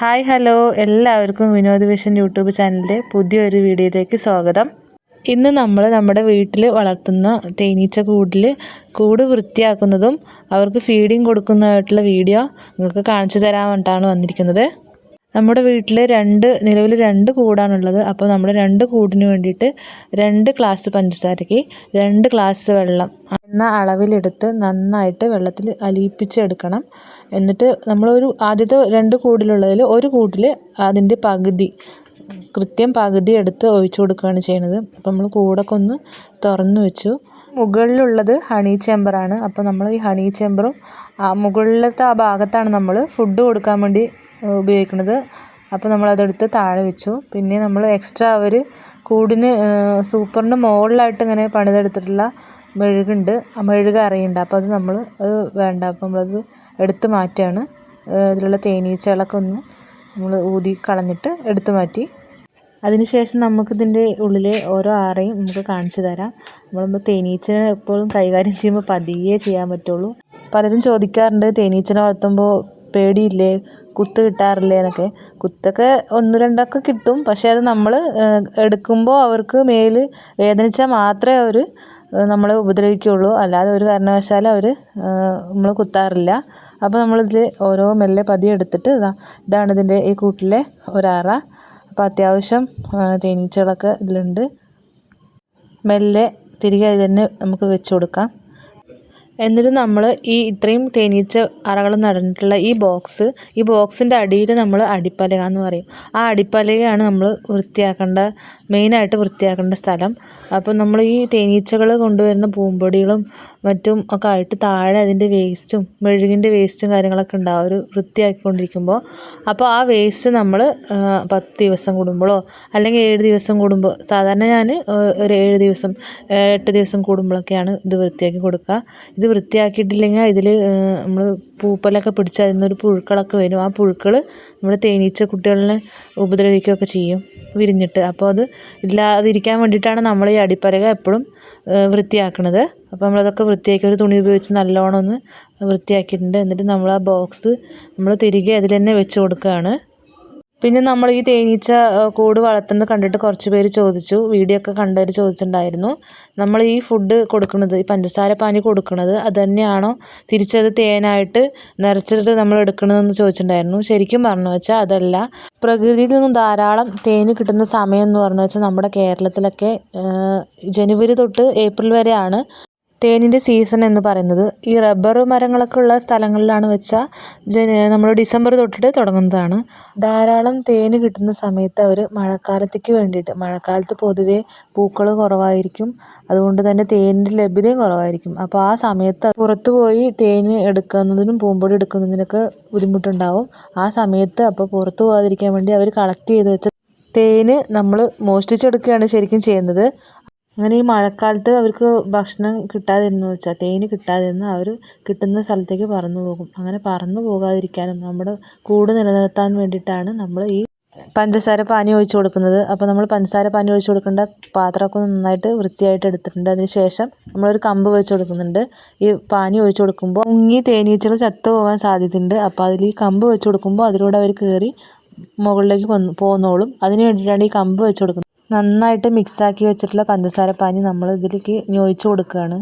Hi hello. എല്ലാവർക്കും Vinod vision YouTube ചാനലിന്റെ പുതിയൊരു വീഡിയോയിലേക്ക് സ്വാഗതം. ഇന്ന് നമ്മൾ നമ്മുടെ വീട്ടിൽ വളർത്തുന്ന തേനീച്ച കൂടിൽ കൂട് വൃത്തിയാക്കുന്നതും അവർക്ക് ഫീഡിങ് കൊടുക്കുന്നതായിട്ടുള്ള വീഡിയോ നിങ്ങൾക്ക് കാണിച്ചു തരാൻ വേണ്ടിയിട്ടാണ് വന്നിരിക്കുന്നത്. നമ്മുടെ വീട്ടിൽ രണ്ട് നിലവിൽ രണ്ട് കൂടാണുള്ളത്. അപ്പോൾ നമ്മൾ രണ്ട് കൂടിന് വേണ്ടിയിട്ട് രണ്ട് ഗ്ലാസ് പഞ്ചസാരയ്ക്ക് രണ്ട് ഗ്ലാസ് വെള്ളം എന്ന അളവിലെടുത്ത് നന്നായിട്ട് വെള്ളത്തിൽ അലിയിപ്പിച്ചെടുക്കണം. എന്നിട്ട് നമ്മളൊരു ആദ്യത്തെ രണ്ട് കൂടിലുള്ളതിൽ ഒരു കൂട്ടിൽ അതിന്റെ പകുതി കൃത്യം പകുതി എടുത്ത് ഒഴിച്ചു കൊടുക്കുകയാണ് ചെയ്യുന്നത്. അപ്പോൾ നമ്മൾ കൂടൊക്കെ ഒന്ന് തുറന്നു വെച്ചു. മുകളിലുള്ളത് ഹണി ചേമ്പറാണ് അപ്പോൾ നമ്മൾ ഈ ഹണി ചേമ്പറും മുകളിലത്തെ ആ ഭാഗത്താണ് നമ്മൾ ഫുഡ് കൊടുക്കാൻ വേണ്ടി ഉപയോഗിക്കുന്നത്. അപ്പോൾ നമ്മളതെടുത്ത് താഴെ വെച്ചു. പിന്നെ നമ്മൾ എക്സ്ട്രാ അവർ കൂടിന് സൂപ്പറിന് മുകളിലായിട്ട് ഇങ്ങനെ പണിതെടുത്തിട്ടുള്ള മെഴുകുണ്ട്. ആ മെഴുക് അറിയുണ്ട് അപ്പോൾ അത് നമ്മൾ അത് വേണ്ട. അപ്പോൾ നമ്മളത് എടുത്ത് മാറ്റുകയാണ് ഇതിലുള്ള തേനീച്ചകളൊക്കെ ഒന്ന് നമ്മൾ ഊതി കളഞ്ഞിട്ട് എടുത്തു മാറ്റി. അതിനുശേഷം നമുക്കിതിന്റെ ഉള്ളിലെ ഓരോ ആറയും നമുക്ക് കാണിച്ചു തരാം. നമ്മളിപ്പോൾ തേനീച്ച എപ്പോഴും കൈകാര്യം ചെയ്യുമ്പോൾ പതിയെ ചെയ്യാൻ പറ്റുള്ളൂ. പലരും ചോദിക്കാറുണ്ട് തേനീച്ചനെ വളർത്തുമ്പോൾ പേടിയില്ലേ? കുത്ത് കിട്ടാറില്ലേ എന്നൊക്കെ. കുത്തൊക്കെ ഒന്ന് രണ്ടൊക്കെ കിട്ടും. പക്ഷേ അത് നമ്മൾ എടുക്കുമ്പോൾ അവർക്ക് മേൽ വേദനിച്ചാൽ മാത്രമേ അവർ നമ്മളെ ഉപദ്രവിക്കുകയുള്ളൂ. അല്ലാതെ ഒരു കാരണവശാലും അവർ നമ്മൾ കുത്താറില്ല. അപ്പോൾ നമ്മളിതിൽ ഓരോ മെല്ലെ പതിയെ എടുത്തിട്ട് ഇതാ ഇതാണ് ഇതിന്റെ ഈ കൂട്ടിലെ ഒരാറ. അപ്പോൾ അത്യാവശ്യം തേനീച്ചകളൊക്കെ ഇതിലുണ്ട്. മെല്ലെ തിരികെ അതിൽ തന്നെ നമുക്ക് വെച്ച് കൊടുക്കാം. എന്നിട്ട് നമ്മൾ ഈ ഇത്രയും തേനീച്ച അറകൾ നടന്നിട്ടുള്ള ഈ ബോക്സ് ഈ ബോക്സിന്റെ അടിയിൽ നമ്മൾ അടിപ്പലക എന്ന് പറയും. ആ അടിപ്പലകയാണ് നമ്മൾ വൃത്തിയാക്കേണ്ട മെയിനായിട്ട് വൃത്തിയാക്കേണ്ട സ്ഥലം. അപ്പോൾ നമ്മൾ ഈ തേനീച്ചകൾ കൊണ്ടുവരുന്ന പൂമ്പൊടികളും മറ്റും ഒക്കെ ആയിട്ട് താഴെ അതിന്റെ വേസ്റ്റും മെഴുകിന്റെ വേസ്റ്റും കാര്യങ്ങളൊക്കെ ഉണ്ടാവും ഒരു വൃത്തിയാക്കിക്കൊണ്ടിരിക്കുമ്പോൾ അപ്പോൾ ആ വേസ്റ്റ് നമ്മൾ പത്ത് ദിവസം കൂടുമ്പോഴോ അല്ലെങ്കിൽ ഏഴ് ദിവസം കൂടുമ്പോൾ സാധാരണ ഞാൻ ഒരു ഏഴ് ദിവസം എട്ട് ദിവസം കൂടുമ്പോഴൊക്കെയാണ് ഇത് വൃത്തിയാക്കി കൊടുക്കുക. ഇത് വൃത്തിയാക്കിയിട്ടില്ലെങ്കിൽ ഇതിൽ നമ്മൾ പൂപ്പലൊക്കെ പിടിച്ച് അതിൽ നിന്നൊരു പുഴുക്കളൊക്കെ വരും. ആ പുഴുക്കൾ നമ്മുടെ തേനീച്ച കുട്ടികളിനെ ഉപദ്രവിക്കുകയൊക്കെ ചെയ്യും വിരിഞ്ഞിട്ട്. അപ്പോൾ അത് ഇല്ലാതിരിക്കാൻ വേണ്ടിയിട്ടാണ് നമ്മൾ ഈ അടിപ്പലക എപ്പോഴും വൃത്തിയാക്കുന്നത്. അപ്പോൾ നമ്മളതൊക്കെ വൃത്തിയാക്കി ഒരു തുണി ഉപയോഗിച്ച് നല്ലോണം ഒന്ന് വൃത്തിയാക്കിയിട്ടുണ്ട്. എന്നിട്ട് നമ്മൾ ആ ബോക്സ് നമ്മൾ തിരികെ അതിൽ തന്നെ വെച്ച് കൊടുക്കുകയാണ്. പിന്നെ നമ്മൾ ഈ തേനീച്ച കൂട് വളർത്തുന്നത് കണ്ടിട്ട് കുറച്ച് പേര് ചോദിച്ചു. വീഡിയോ ഒക്കെ കണ്ടവർ ചോദിച്ചിട്ടുണ്ടായിരുന്നു. നമ്മൾ ഈ ഫുഡ് കൊടുക്കുന്നത് ഈ പഞ്ചസാര പാനി കൊടുക്കുന്നത് അത് തന്നെയാണോ തിരിച്ചത് തേനായിട്ട് നിറച്ചിട്ട് നമ്മൾ എടുക്കണതെന്ന് ചോദിച്ചിട്ടുണ്ടായിരുന്നു. ശരിക്കും പറഞ്ഞു വെച്ചാൽ അതല്ല. പ്രകൃതിയിൽ നിന്നും ധാരാളം തേൻ കിട്ടുന്ന സമയം എന്ന് പറഞ്ഞു വെച്ചാൽ നമ്മുടെ കേരളത്തിലൊക്കെ ജനുവരി തൊട്ട് ഏപ്രിൽ വരെയാണ് തേനിന്റെ സീസൺ എന്ന് പറയുന്നത്. ഈ റബ്ബർ മരങ്ങളൊക്കെ ഉള്ള സ്ഥലങ്ങളിലാണ് വെച്ചാൽ ജന നമ്മൾ ഡിസംബർ തൊട്ടിട്ട് തുടങ്ങുന്നതാണ്. ധാരാളം തേന് കിട്ടുന്ന സമയത്ത് അവർ മഴക്കാലത്തേക്ക് വേണ്ടിയിട്ട് മഴക്കാലത്ത് പൊതുവേ പൂക്കൾ കുറവായിരിക്കും. അതുകൊണ്ട് തന്നെ തേനിന്റെ ലഭ്യതയും കുറവായിരിക്കും. അപ്പോൾ ആ സമയത്ത് പുറത്തു പോയി തേന് എടുക്കുന്നതിനും പൂമ്പൊടി എടുക്കുന്നതിനൊക്കെ ബുദ്ധിമുട്ടുണ്ടാവും. ആ സമയത്ത് അപ്പോൾ പുറത്തു പോകാതിരിക്കാൻ വേണ്ടി അവർ കളക്ട് ചെയ്ത് വെച്ച തേന് നമ്മൾ മോഷ്ടിച്ചെടുക്കുകയാണ് ശരിക്കും ചെയ്യുന്നത്. അങ്ങനെ ഈ മഴക്കാലത്ത് അവർക്ക് ഭക്ഷണം കിട്ടാതിരുന്നു വെച്ചാൽ തേൻ കിട്ടാതിരുന്ന് അവർ കിട്ടുന്ന സ്ഥലത്തേക്ക് പറന്നു പോകും. അങ്ങനെ പറന്നു പോകാതിരിക്കാനും നമ്മുടെ കൂട് നിലനിർത്താൻ വേണ്ടിയിട്ടാണ് നമ്മൾ ഈ പഞ്ചസാര പാനി ഒഴിച്ചു കൊടുക്കുന്നത്. അപ്പോൾ നമ്മൾ പഞ്ചസാര പാനി ഒഴിച്ചു കൊടുക്കേണ്ട പാത്രമൊക്കെ നന്നായിട്ട് വൃത്തിയായിട്ട് എടുത്തിട്ടുണ്ട്. അതിന് ശേഷം നമ്മളൊരു കമ്പ് വെച്ച് കൊടുക്കുന്നുണ്ട്. ഈ പാനി ഒഴിച്ചു കൊടുക്കുമ്പോൾ മുങ്ങി തേനീച്ചകൾ ചത്തു പോകാൻ സാധ്യതയുണ്ട്. അപ്പോൾ അതിൽ ഈ കമ്പ് വെച്ച് കൊടുക്കുമ്പോൾ അതിലൂടെ അവർ കയറി മുകളിലേക്ക് പോന്നോളും. അതിന് വേണ്ടിയിട്ടാണ് ഈ കമ്പ് വെച്ച് കൊടുക്കുന്നത്. നന്നായിട്ട് മിക്സാക്കി വെച്ചിട്ടുള്ള പഞ്ചസാര പാനി നമ്മൾ ഇതിലേക്ക് ഒഴിച്ച് കൊടുക്കുകയാണ്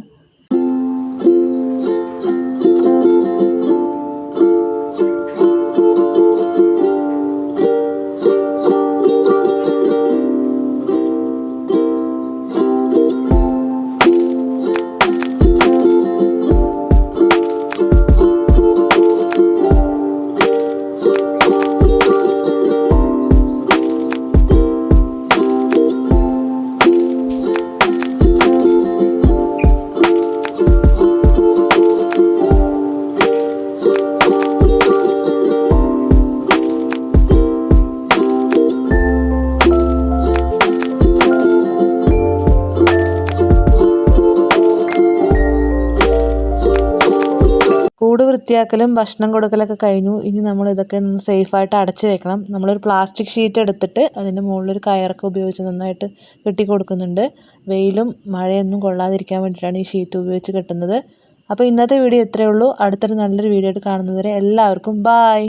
കൂട് വൃത്തിയാക്കലും ഭക്ഷണം കൊടുക്കലൊക്കെ കഴിഞ്ഞു. ഇനി നമ്മൾ ഇതൊക്കെ ഒന്ന് സേഫായിട്ട് അടച്ച് വെക്കണം. നമ്മളൊരു പ്ലാസ്റ്റിക് ഷീറ്റ് എടുത്തിട്ട് അതിന്റെ മുകളിലൊരു കയറൊക്കെ ഉപയോഗിച്ച് നന്നായിട്ട് കെട്ടി കൊടുക്കുന്നുണ്ട് വെയിലും മഴയൊന്നും കൊള്ളാതിരിക്കാൻ വേണ്ടിയിട്ടാണ് ഈ ഷീറ്റ് ഉപയോഗിച്ച് കെട്ടുന്നത്. അപ്പോൾ ഇന്നത്തെ വീഡിയോ ഇത്രയേ ഉള്ളൂ. അടുത്തൊരു നല്ലൊരു വീഡിയോ ആയിട്ട് കാണുന്നതുവരെ എല്ലാവർക്കും ബായ്